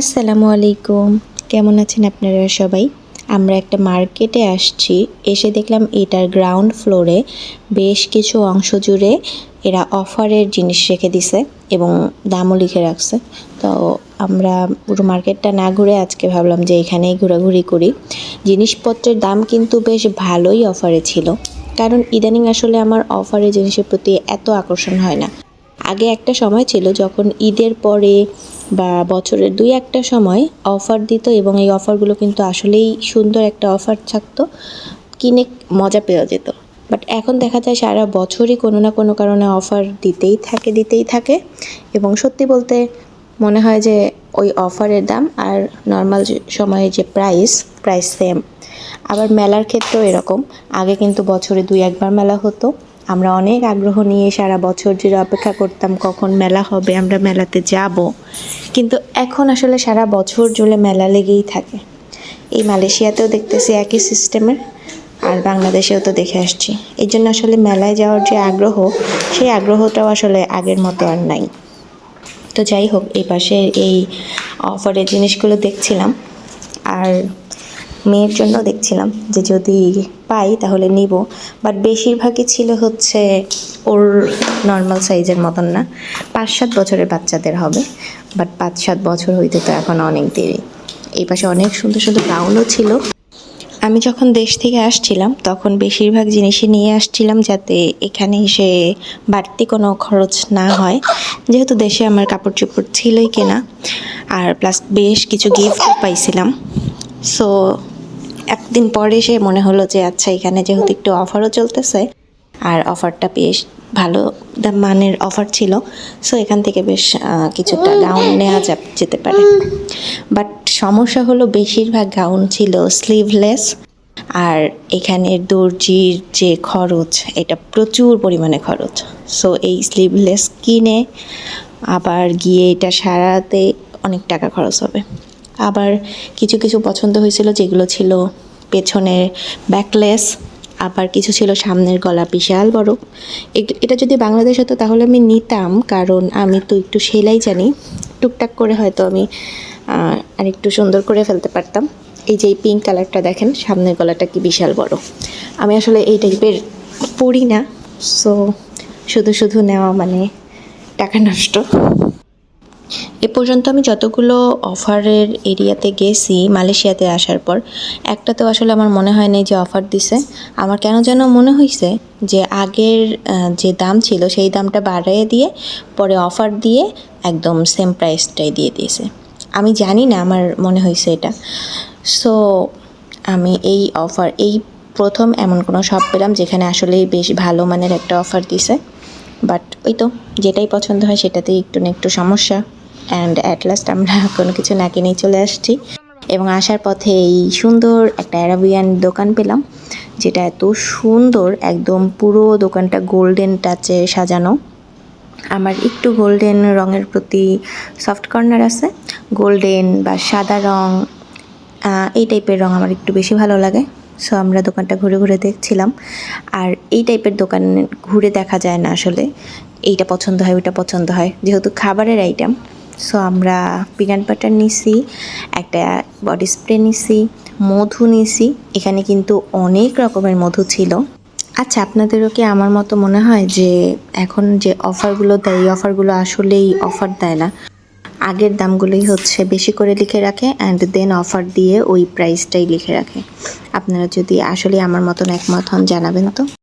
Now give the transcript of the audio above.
আসসালামু আলাইকুম। কেমন আছেন আপনারা সবাই? আমরা একটা মার্কেটে আসছি। এসে দেখলাম এটার গ্রাউন্ড ফ্লোরে বেশ কিছু অংশ জুড়ে এরা অফারের জিনিস রেখে দিছে এবং দামও লিখে রাখছে। তো আমরা পুরো মার্কেটটা না ঘুরে আজকে ভাবলাম যে এখানেই ঘোরাঘুরি করি। জিনিসপত্রের দাম কিন্তু বেশ ভালোই অফারে ছিল। কারণ ইদানিং আসলে আমার অফারের জিনিসের প্রতি এত আকর্ষণ হয় না। আগে একটা সময় ছিল যখন ঈদের পরে বা বছরের দুই একটা সময় অফার দিত এবং এই অফারগুলো কিন্তু আসলেই সুন্দর একটা অফার থাকতো, কিনে মজা পেয়ে যেত। বাট এখন দেখা যায় সারা বছরই কোনো না কোনো কারণে অফার দিতেই থাকে দিতেই থাকে এবং সত্যি বলতে মনে হয় যে ওই অফারের দাম আর নর্মাল সময়ে যে প্রাইস প্রাইস সেম আবার মেলার ক্ষেত্রেও এরকম। আগে কিন্তু বছরে দুই একবার মেলা হতো। আমরা অনেক আগ্রহ নিয়ে সারা বছর জুড়ে অপেক্ষা করতাম কখন মেলা হবে, আমরা মেলাতে যাব। কিন্তু এখন আসলে সারা বছর জুড়ে মেলা লেগেই থাকে। এই মালয়েশিয়াতেও দেখতেছি একই সিস্টেমের, আর বাংলাদেশেও তো দেখে আসছি। এই জন্য আসলে মেলায় যাওয়ার যে আগ্রহ, সেই আগ্রহটাও আসলে আগের মতো আর নাই। তো যাই হোক, এই পাশে এই অফারের জিনিসগুলো দেখছিলাম। আর মেয়ের জন্য দেখছিলাম যে যদি পাই তাহলে নিব। বাট বেশিরভাগই ছিল হচ্ছে ওর নর্মাল সাইজের মতন না। পাঁচ সাত বছরের বাচ্চাদের হবে। বাট পাঁচ সাত বছর হইতে তো এখন অনেক দেরি। এই পাশে অনেক সুন্দর সুন্দর গাউনও ছিল। আমি যখন দেশ থেকে আসছিলাম, তখন বেশিরভাগ জিনিসই নিয়ে আসছিলাম যাতে এখানে এসে বাড়তি কোনো খরচ না হয়। যেহেতু দেশে আমার কাপড় চোপড় ছিলই কেনা। আর প্লাস বেশ কিছু গিফট পাইছিলাম। সো একদিন পরে এসে মনে হলো যে আচ্ছা এখানে যেহেতু একটু অফারও চলতেছে, আর অফারটা বেশ ভালো মানের অফার ছিল সো এখান থেকে বেশ কিছুটা গাউন নেওয়া যেতে পারে। বাট সমস্যা হলো বেশিরভাগ গাউন ছিল স্লিভলেস আর এখানের দর্জির যে খরচ, এটা প্রচুর পরিমাণে খরচ। সো এই স্লিভলেস কিনে আবার গিয়ে এটা সারাতে অনেক টাকা খরচ হবে। আবার কিছু কিছু পছন্দ হয়েছিল যেগুলো ছিল পেছনের ব্যাকলেস আবার কিছু ছিল সামনের গলা বিশাল বড়। এটা যদি বাংলাদেশ হতো তাহলে আমি নিতাম, কারণ আমি তো একটু সেলাই জানি। টুকটাক করে হয়তো আমি আর একটু সুন্দর করে ফেলতে পারতাম। এই যে পিঙ্ক কালারটা দেখেন, সামনের গলাটা কি বিশাল বড়। আমি আসলে এই টাইপের পরি না সো শুধু শুধু নেওয়া মানে টাকা নষ্ট। এ পর্যন্ত আমি যতগুলো অফারের এরিয়াতে গেছি, মালয়েশিয়াতে আসার পর একটা তো আসলে আমার মনে হয় নাই যে অফার দিছে। আমার কেন যেন মনে হয়েছে যে আগের যে দাম ছিল সেই দামটা বাড়িয়ে দিয়ে পরে অফার দিয়ে একদম সেম প্রাইসটাই দিয়ে দিয়েছে। আমি জানি না, আমার মনে হয়েছে এটা। সো আমি এই অফার, এই প্রথম এমন কোনো শপ পেলাম যেখানে আসলেই বেশ ভালো মানের একটা অফার দিছে। বাট ওই তো, যেটাই পছন্দ হয় সেটাতেই একটু না একটু সমস্যা। অ্যান্ড অ্যাট লাস্ট আমরা কোনো কিছু না কিনেই চলে আসছি। এবং আসার পথে এই সুন্দর একটা অ্যারাবিয়ান দোকান পেলাম, যেটা এত সুন্দর, একদম পুরো দোকানটা গোল্ডেন টাচে সাজানো। আমার একটু গোল্ডেন রঙের প্রতি সফট কর্নার আছে গোল্ডেন বা সাদা রং এই টাইপের রং আমার একটু বেশি ভালো লাগে। সো আমরা দোকানটা ঘুরে ঘুরে দেখছিলাম। আর এই টাইপের দোকান ঘুরে দেখা যায় না আসলে, এইটা পছন্দ হয়, ওইটা পছন্দ হয়। যেহেতু খাবারের আইটেম সো আমরা পিনাট বাটার নিছি, একটা বডি স্প্রে নিছি, মধু নিছি। এখানে কিন্তু অনেক রকমের মধু ছিল। আচ্ছা আপনাদেরও কি আমার মতো মনে হয় যে এখন যে অফারগুলো দেয়, এই অফারগুলো আসলেই অফার দেয় না? আগের দামগুলোই হচ্ছে বেশি করে লিখে রাখে অ্যান্ড দেন অফার দিয়ে ওই প্রাইসটাই লিখে রাখে। আপনারা যদি আসলে আমার মতন একমত হন, জানাবেন তো।